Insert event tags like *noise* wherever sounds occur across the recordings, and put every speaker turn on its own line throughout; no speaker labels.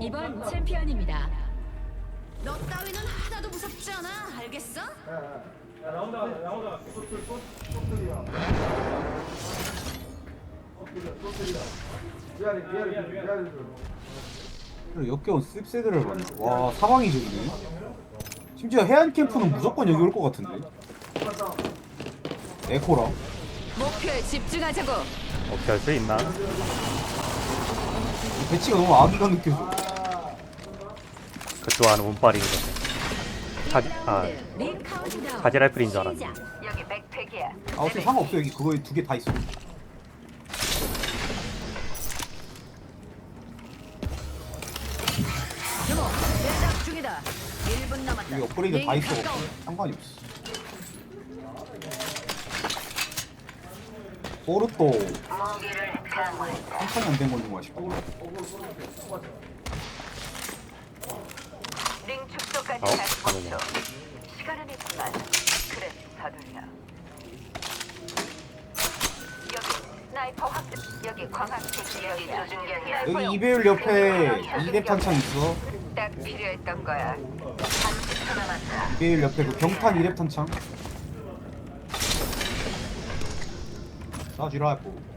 이번 챔피언입니다.
너 따위는 하나도 무섭지 않아. 알겠어?
야 나온다 나온다 소틀 소틀이야 소틀이야 미안해 미안해 미안해
그리고 역겨운 씁세드를 받네. 와 사방이 저기네. 심지어 해안 캠프는 무조건 여기 올 것 같은데. 에코랑.
목표에 집중하자고.
어떻게 할 수 있나?
이 배치가 너무 악의가 느껴져.
그 좋아하는 것 바지, 아. 바지 라이플인 줄 알았네.
여기 백팩이야.
아 어차피 상관없어 여기 그거에 두 개 다 있어.
주모, 대작 중이다. 1분 남았다.
여기 업그레이드
다링
있어. 상관이 없어. 보르또 한판이 안된 건지 뭐 싶어.
링 축소까지
어?
45초. 시간은 있지만 그래 서둘러. 여기 스나이퍼 확 여기 광학식 여기 조준경이야.
여기 이배율 옆에 이대 탄창 있어.
딱 필요했던 거야. 30초 남았다.
이배율 옆에 그 경탄 이랩 탄창. 쏴주라고.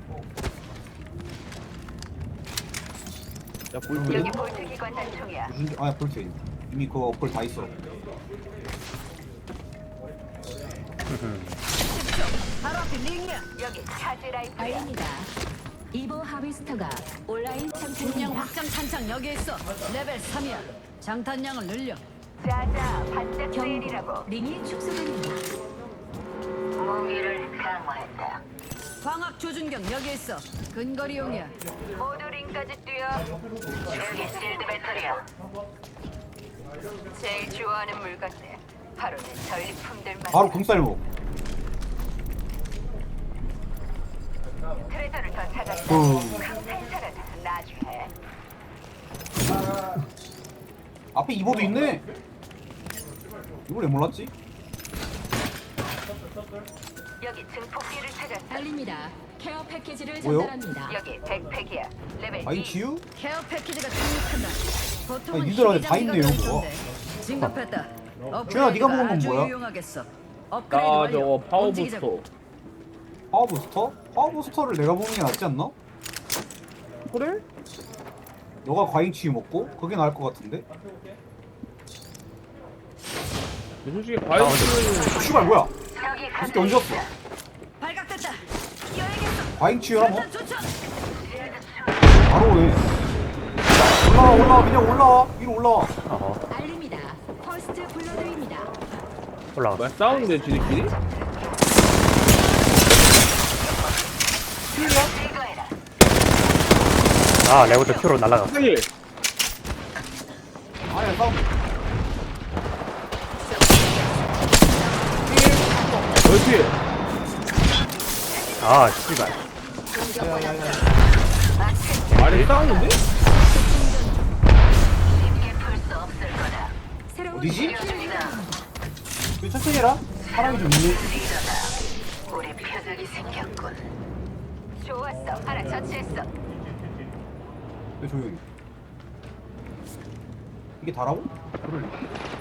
야 볼트
여기 볼트 기관 단총이야.
무슨 아 볼트 이미 그거 어플 다 있어.
바로 앞에 링이야.
여기 차지 라이프야.
알립니다. 이보 하비스터가 온라인
중량
챔피언입니다.
확장 탄창 여기 있어. 레벨 3이야. 장탄량을 늘려.
자자 반짝. 세일이라고.
링이 축소됩니다.
무기를 강화했다.
광학 조준경 여기 있어. 근거리용이야.
모두 링까지 뛰어. 여기 실드 배터리야. 제일 좋아하는 물건들. 바로 내 전리품들만.
바로 금쌀모.
트레저를 더 찾았다.
음.
그 생산은 나중에.
앞에 이보도 있네. 이걸 왜 몰랐지?
여기 증폭기를 찾았어.
알립니다. 케어 패키지를
뭐요?
전달합니다.
여기 백팩이야. 레벨
아이
2.
지유?
케어 패키지가 착륙한다. 보통은
아니, 니들 안에 다 있네요, 뭐.
진급했다.
주현아, 네가 먹은 건
아주
뭐야?
유용하겠어. 업그레이드
나
완료.
저거 파워
움직이자고.
부스터
파워 부스터? 파워 부스터를 내가 보는 게 낫지 않나?
그래?
너가 과잉 치유 먹고 그게 나을 것 같은데?
솔직히 바이크는
씨발 뭐야?
여기
이 새끼 언제 왔어?
발각됐다.
과잉 치유랑 뭐?
조천.
바로 왜? 올라와 올라와 그냥 올라와 위로 올라와
어허,
알립니다. 퍼스트 블러드입니다.
올라가.
뭐야 싸우는데 지들끼리?
아, 레오드 큐로 날라가.
갑자기
아니야 싸움
어디?
아, 씨발.
아래 싸우는데?
어디지? 왜 천천히 해라 사람이 좀 있네.
우리 표적이 생겼군. 좋았어. 하나 처치했어.
왜 조용히 이게 다라고?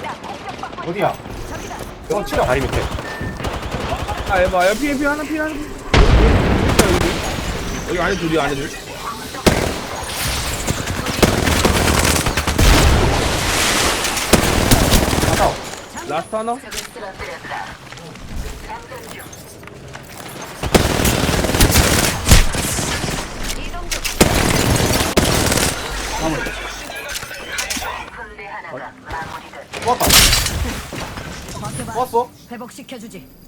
나 공격받고 있어.
어디야? 어 치라
다리 밑에.
아 에바 야 피해 피해 하나 피해 하나 피해. 여기 안에 둘이 안에 둘. 라스트 하나?
좋았다
맡겨봐.
좋았어
회복시켜주지.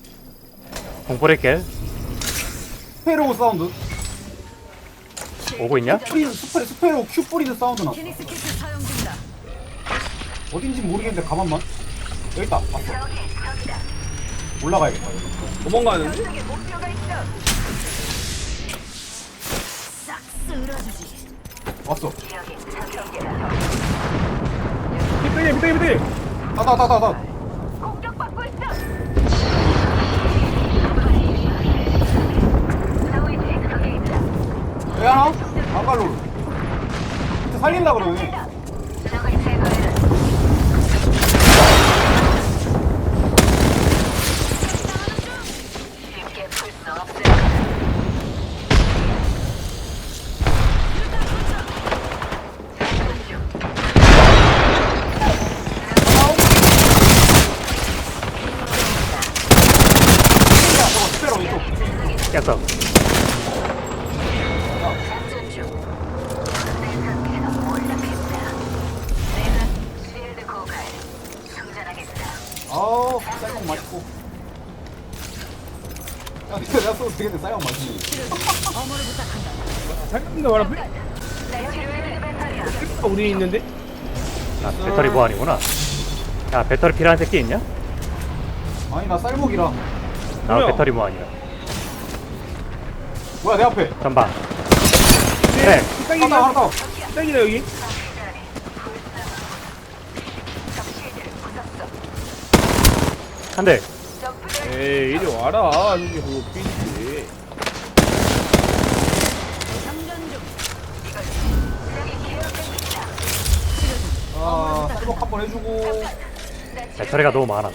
공포레켈
스페로 사운드
오고 있냐?
뿌리는 스페, 스페로 큐 뿌리는 사운드 나
피닉스 키트 사용 중이다.
어딘지 모르겠는데 가만만 여기 있다
저기다.
올라가야겠다
도망가는데?
저쪽에 목표가 있어.
싹 쓸어주지.
왔어
여기.
피백이 피백이 피백이.
따다다다다
저기
방갈로를 밑에 살릴라 그러네 야 니가 내가 써도 되겠네.
아, 우리 있는데?
아, 배터리 보안이구나. 야, 배터리 필요한 새끼 있냐?
아니 나 쌀먹이라
나
뭐야?
배터리 보안이야.
뭐야 내 앞에
전방. 네.
하나 하나 더
식당이다 여기
한 대.
에이 이리 와라 저기 그거 삐지.
아 쌀먹 한번 해주고
배터리가 너무 많아.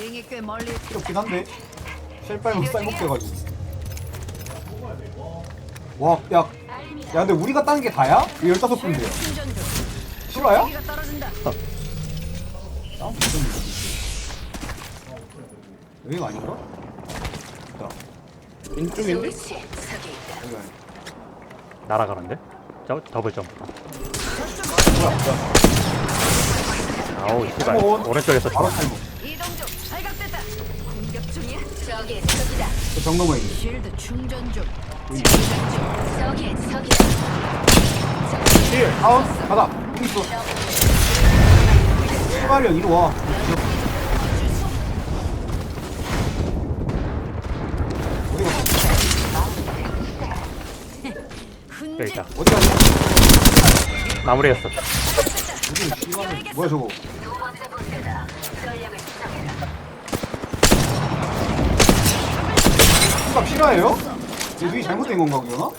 링이 꽤 멀리
귀엽긴 한데 쉘 빨면 쌀먹 돼가지고 와야 야 근데 우리가 따는 게 다야? 왜 15분인데요
충전 중.
실화야?
기가 떨어진다. *laughs*
여기가 아닌가? 있다
왼쪽인데?
여기가
날아가는데? 저, 더블 점프.
뭐야 뭐야
아우, 씨발.
어,
오른쪽에서
바로
쳐.
쌀먹
이동 중. 발각됐다. 공격 중이야.
저기 석이다.
저 정너머에 있네
쉴드 충전 중.
저기 석이다.
예
다운 가다 여기 있어 씨발이야 이리 와 어디 갔어?
여기
훈제.
있다.
어디 갔냐?
마무리했어.
뭐야 저거. 수갑 실화예요? 이 눈이 잘못된 건가 그러나?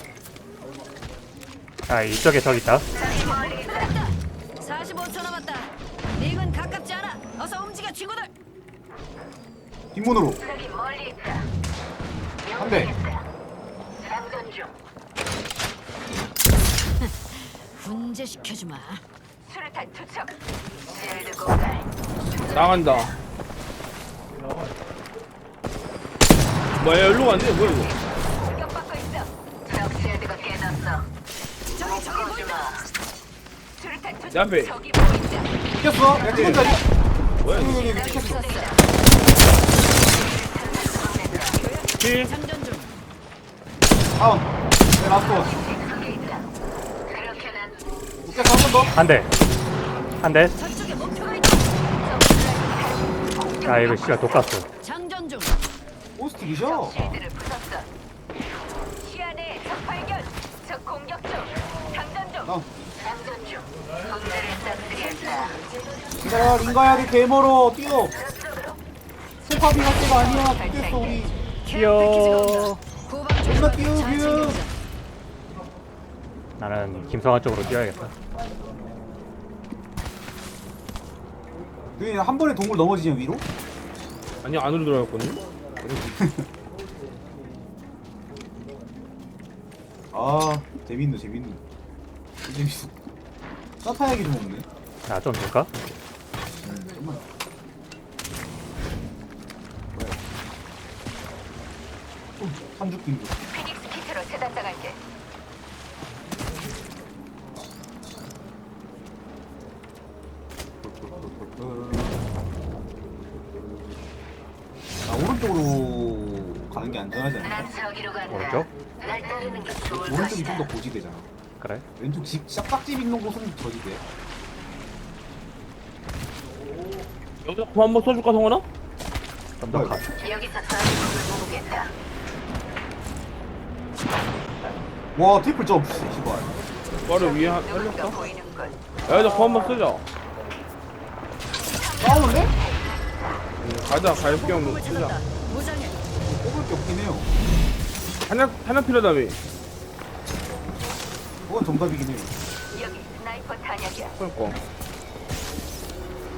아, 이쪽에 저기 있다.
움직여 친구들.
뒷문으로
저기 멀리 있다.
한 대.
장전 중. *laughs*
훈제 시켜주마.
수류탄 투척. 고갈.
나간다 뭐야 일로 갔네 뭐야 이거
공격받고 있어. 적 쉴드가 깨졌어.
저기 저기 보인다.
수류탄 투척.
내 앞에.
저기 보인다.
이겼어? 야 찍은자리
킬
장전 중.
다운 네 라스트 원
저기 있다. 그렇게 난
웃겨서 한번 더
한 대. 한 대. 야, 이거 씨발 독가스.
장전 중.
오스틱이셔
쉴드를 부쉈어. 시야내 적 발견. 적 공격 중. 장전 중.
다운
싹쓸 이했다.
기다려 링가야 돼 개멀어 뛰어 소파비 할 때가 아니야 죽겠어 우리
뛰어.
존나 뛰어
잘
뷰.
나는 김성환 쪽으로 뛰어야겠다.
너희 한 번에 동굴 넘어지냐 위로?
아니 안으로 들어갔거든
아 재밌네 재밌네 재밌어 사타 얘기 좀 없네
야, 좀 줄까?
정말 뭐야 좀 한죽 빙고
피닉스 키트로 재단장할게.
아 오른쪽으로 가는 게 안전하지 않을까?
난 저기로 간다.
오른쪽?
날 따르는 게 좋을
오른쪽이 좀
것이다.
더 고지대잖아
그래.
왼쪽 집 싹싹집 있는 곳은 저지대
여기서 코 한번 써줄까 성원아?
뭐야,
가.
여기서 전국을 모으겠다.
와 트리플 점프 씨발
바로 위에 한
누군가
살렸어
보이는군.
여기서 코 한번 쓰자
싸우는데?
응, 가자
목표를
쓰자.
무장해.
뽑을 수밖에 없긴 해요.
하나 하나 필요하다며.
그건 정답이긴 해요.
여기 스나이퍼 탄약이야.
그러니까.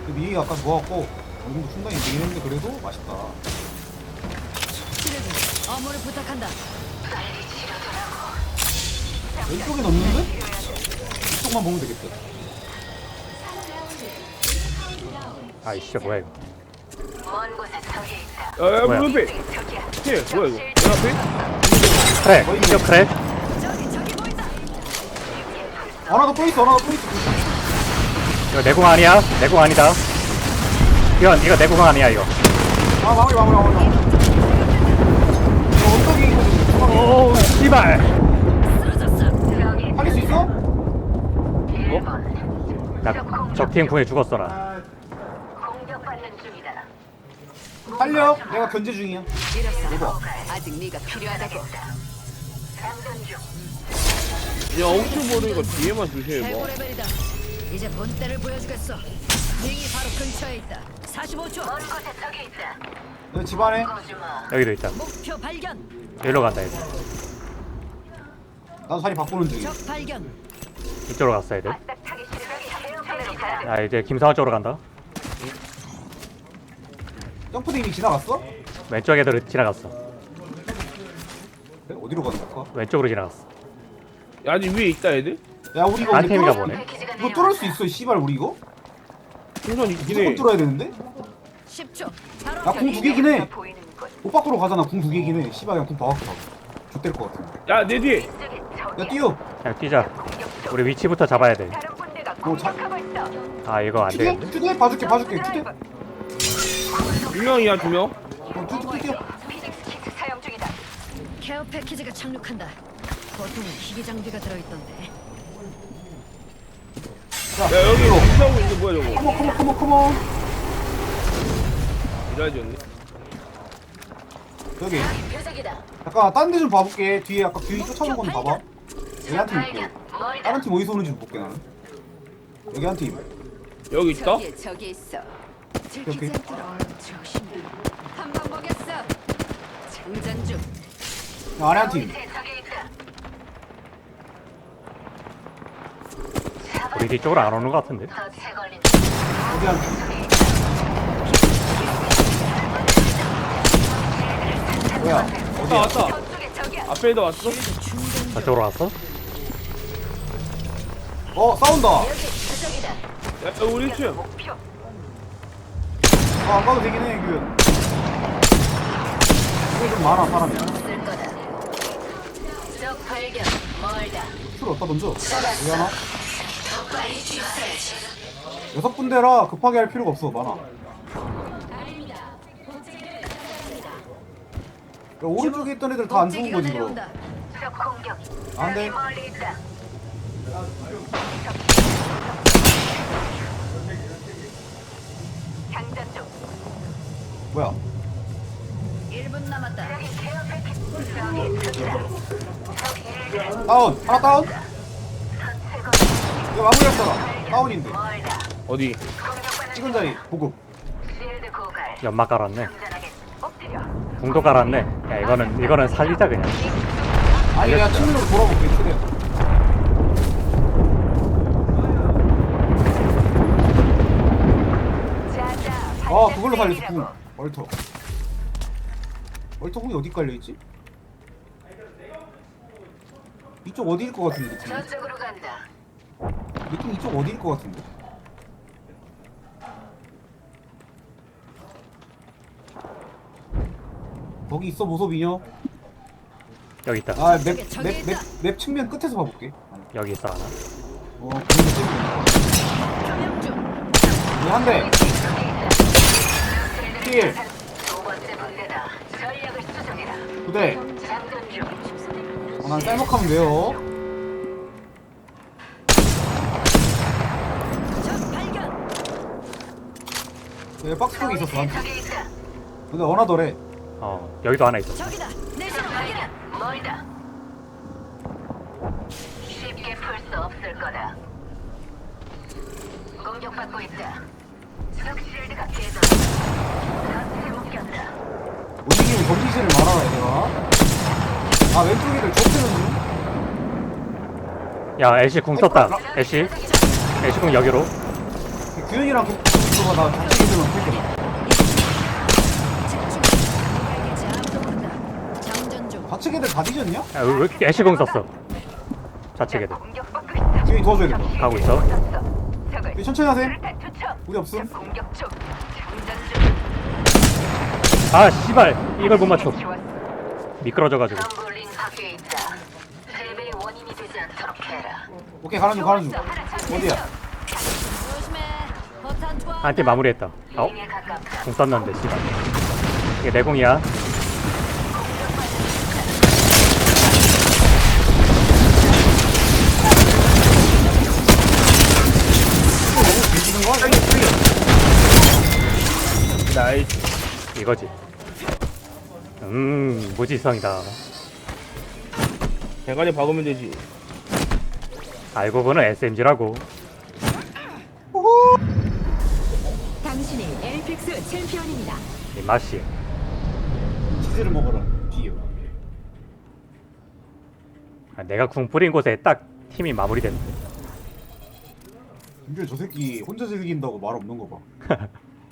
그 미기 아까 좋았고 어느 정도 충당이 되긴 했는데 그래도 맛있다.
어무를 부탁한다.
왼쪽엔 없는데? 이쪽만 보면 되겠다.
아이씨 뭐야 이거.
야야
뭐야?
적이야.
예 뭐야 이거? 문 앞에?
크랙 이거 크랙
저기 저기 보인다.
하나 더 있어, 하나 더 있어.
이거 내공 아니야 내공 아니다 이건 이거 내공 아니야 이거
아, 마무리, 마무리, 마무리. 이거 언덕이거든요.
오 씨발
적이
살릴 수 있어?
1번.
나 적팀 궁에 죽었어 나
공격받는 중이다.
살려. 내가 견제 중이야.
이랬어. 아직 네가 필요하다고.
장전 중.
야 엄청 보는 거 뒤에만 조심해 봐.
레벨이다. 이제 본때를 보여주겠어. 링이 바로 근처에 있다. 45초.
먼 곳에 적이 있다.
여기 집안에.
거주마.
여기도 있다
목표 발견.
여기로 간다 이제
나도 자리 바꾸는 중이야.
적 발견.
이쪽으로 갔어 애들
타기 가야
야 이제 김상화 쪽으로 간다
점프대 이미 지나갔어?
왼쪽 애들 지나갔어?
어디로 가는 걸까?
왼쪽으로 지나갔어
야 아직 위에 있다 애들?
야, 우리 이거
안
근데
팀인가 보네
이거 뚫을 수 있어, 씨발, 우리 이거? 무조건
해.
뚫어야 되는데?
10초. 바로
나공 두 개긴 해.
곳.
옷 밖으로 가잖아, 궁두 개긴 해. 씨발, 그냥 가고. 좆될 것 같은데.
야내 뒤에.
이쪽에
야. 뛰어.
그냥 뛰자 우리 위치부터 잡아야
다른 분대가
뭐 자-
공격하고 있어.
이거 안
투대?
되겠는데
투대? 봐줄게, 봐줄게. 투대?
두 명이야 두 명.
어.
피닉스 키트 사용 중이다.
케어 패키지가 착륙한다. 보통은 희귀 장비가 들어있던데.
야 여기 무서운 있는 뭐야 저거?
컴온, 컴온, 컴온, 컴온.
이라지였네.
여기.
표적이다.
잠깐, 딴 데 좀 봐볼게. 뒤에 아까 뒤에 쫓아오는 건 봐봐. 여기 한팀 있고.
멀다.
다른 팀 어디서 오는지 볼게, 나는. 여기 한 팀.
여기 있다?
저기 저기 있어.
여기.
한방 먹였어. 장전 중.
야, 아래 한 팀.
제 적이 있다.
우리 뒤쪽으로 안 오는 것 같은데
팀. 뭐야?
왔다 왔다. 앞에도 왔어?
저쪽으로 왔어?
어, 싸운다.
야 우리 1층.
목표.
아, 안 가도 되긴 해, 그. 이거 좀 많아, 사람이.
쓸 거다. 적 발견. 멀다.
술 어디다 던져? 여기 하나? 여섯 군데라 급하게 할 필요가 없어, 많아. 야, 오른쪽에 있던 애들 다 안 죽은 거지, 그럼.
내려온다.
적 공격.
안 돼.
여기 멀리 있다. 장전 중.
뭐야?
1분 남았다.
여기 케어 패키지. 저기 적이다. 적이 일대.
다운! 하나 다운! 이거 마무리했잖아. 다운인데.
어디?
찍은 자리, 보급.
연막 깔았네. 궁도 깔았네 야 이거는 이거는 살리자 그냥
아니, 내가 측면으로 돌아볼게, 최대한. 아, 그걸로 살렸어. 궁. 얼터. 얼터 궁이 어디 깔려 있지? 이쪽 어디일 것 같은데?
저쪽으로 간다.
느낌 이쪽 어디일 것 같은데? 거기 있어 모섭 인형
여기 있다
아 맵 맵맵
저기
맵,
있다.
맵 측면 끝에서 봐볼게
여기 있어 하나
어
점령 중.
한대
힐두 번째 문제다. 전략을 수정해라.
부대
장전 중.
어, 난 쌀먹하면 돼요 여기 박스 쪽에 있었어 한테
저기 있다.
근데 원하더래
어 여기도 하나 있어
적이다. 내 신호 발견.
멀다. 쉽게 풀 수 없을 거다. 공격받고 있다. 적 실드가 깨져. 전체 묶였다.
못 이기면 던지지를 말아라 얘들아 아 왼쪽 애들 좁히는
중야 애쉬 궁 썼다 애쉬 애쉬 궁 여기로
규현이랑 그 나 같이 있으면 뺄게
알겠지 아무도 모른다. 장전 중.
좌측 애들 다 뒤졌냐?
야, 왜, 왜 애쉬 궁 썼어 좌측 애들
공격받고
도와줘야겠다
가고 있어
적을
규현이 천천히 하세요
수류탄 투척.
우리 없음
공격 중. 장전 중.
아 씨발 이걸 못 맞춰. 미끄러져가지고
덤블링 밖에 있다. 패배의 원인이 되지 않도록 해라.
오케이.
하나 처치했어.
어디야?
한테 마무리했다. 어? 궁 썼는데 씨발. 이게 내
거야?
나이스.
이거지. 음 무지성이다.
대가리 박으면 되지.
알고 보는 SMG라고 맛이.
치즈를 먹어라 뒤요
아, 내가 궁 뿌린 곳에 딱 팀이 마무리됐는데
김규현 저 새끼 혼자 즐긴다고 말 없는 거봐 *laughs*